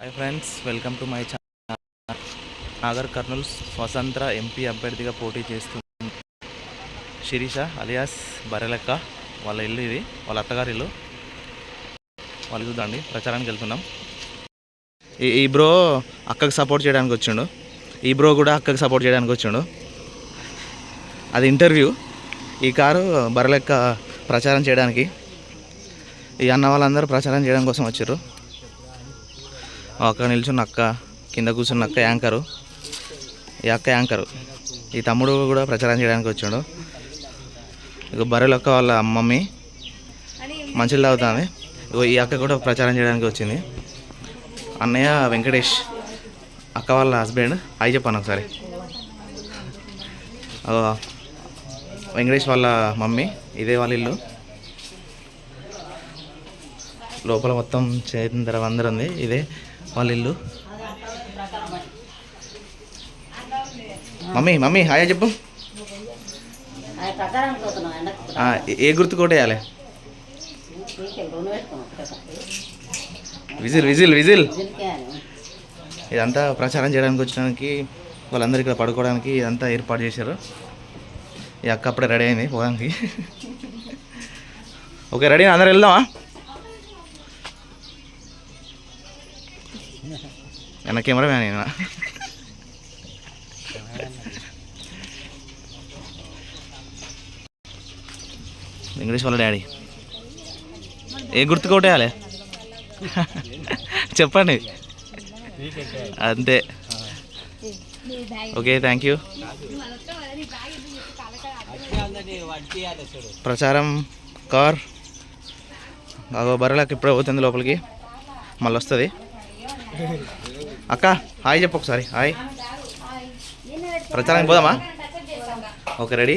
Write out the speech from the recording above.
Hi friends welcome to my channel. Nagar Kurnool స్వతంత్ర MP అభ్యర్థిగా పోటీ చేస్తుంది శిరీష అలియాస్ బరెలక్క వాళ్ళ ఇల్లు ఇది వాళ్ళ అత్తగారి ఇల్లు. వాళ్ళు చూద్దండి ప్రచారానికి వెళ్తున్నాం. ఈ ఈ బ్రో అక్కకు సపోర్ట్ చేయడానికి వచ్చిండు. ఈ బ్రో కూడా అక్కకి సపోర్ట్ చేయడానికి వచ్చిండు. అది ఇంటర్వ్యూ. ఈ కారు బరలెక్క ప్రచారం చేయడానికి. ఈ అన్న వాళ్ళందరూ ప్రచారం చేయడం కోసం వచ్చారు అక్క నిల్చున్న అక్క కింద కూర్చున్న అక్క యాంకరు. ఈ అక్క యాంకరు. ఈ తమ్ముడు కూడా ప్రచారం చేయడానికి వచ్చాడు. ఇక బర్రెలక్క వాళ్ళ మమ్మీ మంచిలు తాగుతుంది. ఇగో ఈ అక్క కూడా ప్రచారం చేయడానికి వచ్చింది. అన్నయ్య వెంకటేష్ అక్క వాళ్ళ హస్బెండ్. అయి చెప్పాను ఒకసారి. వెంకటేష్ వాళ్ళ మమ్మీ ఇదే వాళ్ళ ఇల్లు. లోపల మొత్తం చేతిందర అందరు ఉంది. ఇదే వాళ్ళ ఇల్లు? మమ్మీ మమ్మీ హాయ్ చెప్పు. ఏ- గుర్తు కొట్టేయాలి. Whistle whistle whistle. ఇదంతా ప్రచారం చేయడానికి వచ్చడానికి వాళ్ళందరూ ఇక్కడ పడుకోవడానికి ఇదంతా ఏర్పాటు చేశారు. ఈ అక్క అప్పుడే రెడీ అయింది పోవడానికి ఓకే రెడీ? అందరు వెళ్దామా? వెనక కెమెరా మ్యాన్ ఇంగ్లీష్ వెంకటేష్ వాళ్ళ డాడీ. ఏ గుర్తుకు ఒకటి వేయాలి చెప్పండి. అంతే. ఓకే థ్యాంక్ యూ ప్రచారం కార్. బాగా బర్రెలకు ఇప్పుడే పోతుంది లోపలికి. మళ్ళీ వస్తుంది అక్క హాయ్ చెప్పు ఒకసారి హాయ్. ప్రచారానికి పోదామా? Okay ready.